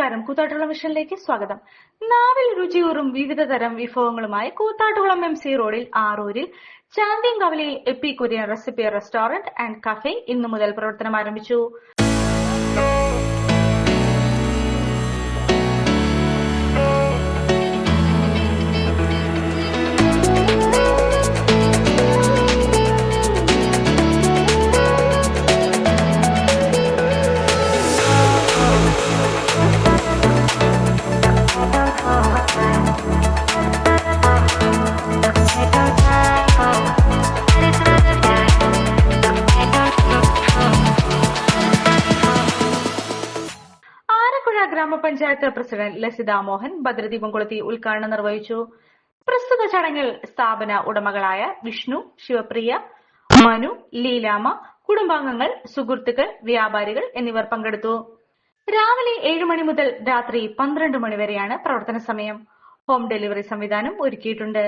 നമസ്കാരം. കൂത്താട്ടുകുളം മിഷനിലേക്ക് സ്വാഗതം. നാവിൽ രുചിയൂറും വിവിധ തരം വിഭവങ്ങളുമായി കൂത്താട്ടുകുളം എം സി റോഡിൽ ആറൂരിൽ ചാന്തിയം കവലയിൽ എപ്പി Korean recipe restaurant and cafe ഇന്നു മുതൽ പ്രവർത്തനം ആരംഭിച്ചു. ഗ്രാമപഞ്ചായത്ത് പ്രസിഡന്റ് ലസിത മോഹൻ ഭദ്രദീപം കൊളുത്തി ഉദ്ഘാടനം നിർവഹിച്ചു. പ്രസ്തുത ചടങ്ങിൽ സ്ഥാപന ഉടമകളായ വിഷ്ണു ശിവപ്രിയ മനു ലീലാമ കുടുംബാംഗങ്ങൾ സുഹൃത്തുക്കൾ വ്യാപാരികൾ എന്നിവർ പങ്കെടുത്തു. രാവിലെ ഏഴ് മണി മുതൽ രാത്രി പന്ത്രണ്ട് മണി വരെയാണ് പ്രവർത്തന സമയം. ഹോം ഡെലിവറി സംവിധാനം ഒരുക്കിയിട്ടുണ്ട്.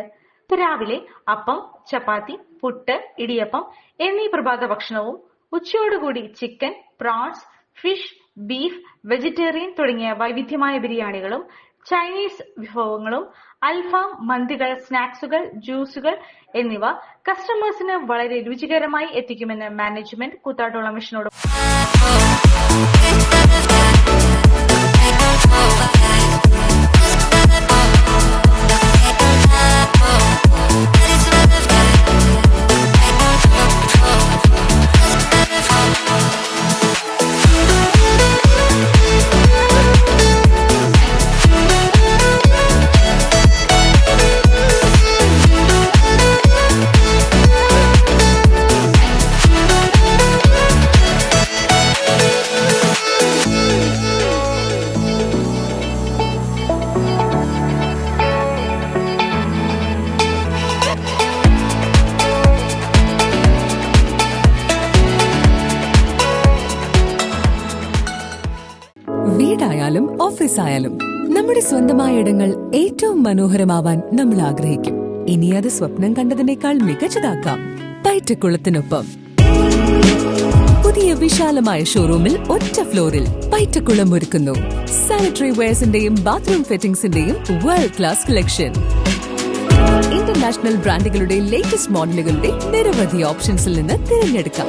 രാവിലെ അപ്പം ചപ്പാത്തി പുട്ട് ഇടിയപ്പം എന്നീ പ്രഭാത ഭക്ഷണവും ഉച്ചയോടുകൂടി chicken prawns fish beef vegetarian തുടങ്ങിയ വൈവിധ്യമായ ബിരിയാണികളും ചൈനീസ് വിഭവങ്ങളും അൽഫാം മന്തികൾ സ്നാക്സുകൾ ജ്യൂസുകൾ എന്നിവ കസ്റ്റമേഴ്സിന് വളരെ രുചികരമായി എത്തിക്കുമെന്ന് മാനേജ്മെന്റ് കൂത്താട്ടോളം മിഷനോട് വീടായാലും ഓഫീസ് ആയാലും നമ്മുടെ സ്വന്തമായ ഇടങ്ങൾ ഏറ്റവും മനോഹരമാവാൻ നമ്മൾ ആഗ്രഹിക്കും. ഇനി അത് സ്വപ്നം കണ്ടതിനേക്കാൾ മികച്ചതാക്കാം. പയറ്റക്കുളത്തിനൊപ്പം പുതിയ വിശാലമായ ഷോറൂമിൽ ഒറ്റ ഫ്ലോറിൽ പയറ്റക്കുളം ഒരുക്കുന്നു. സാനിറ്ററി വെയർസിന്റെയും ബാത്റൂം ഫിറ്റിംഗ്സിന്റെയും വേൾഡ് ക്ലാസ് കളക്ഷൻ ഇന്റർനാഷണൽ ബ്രാൻഡുകളുടെ ലേറ്റസ്റ്റ് മോഡലുകളുടെ നിരവധി ഓപ്ഷൻസിൽ നിന്ന് തിരഞ്ഞെടുക്കാം.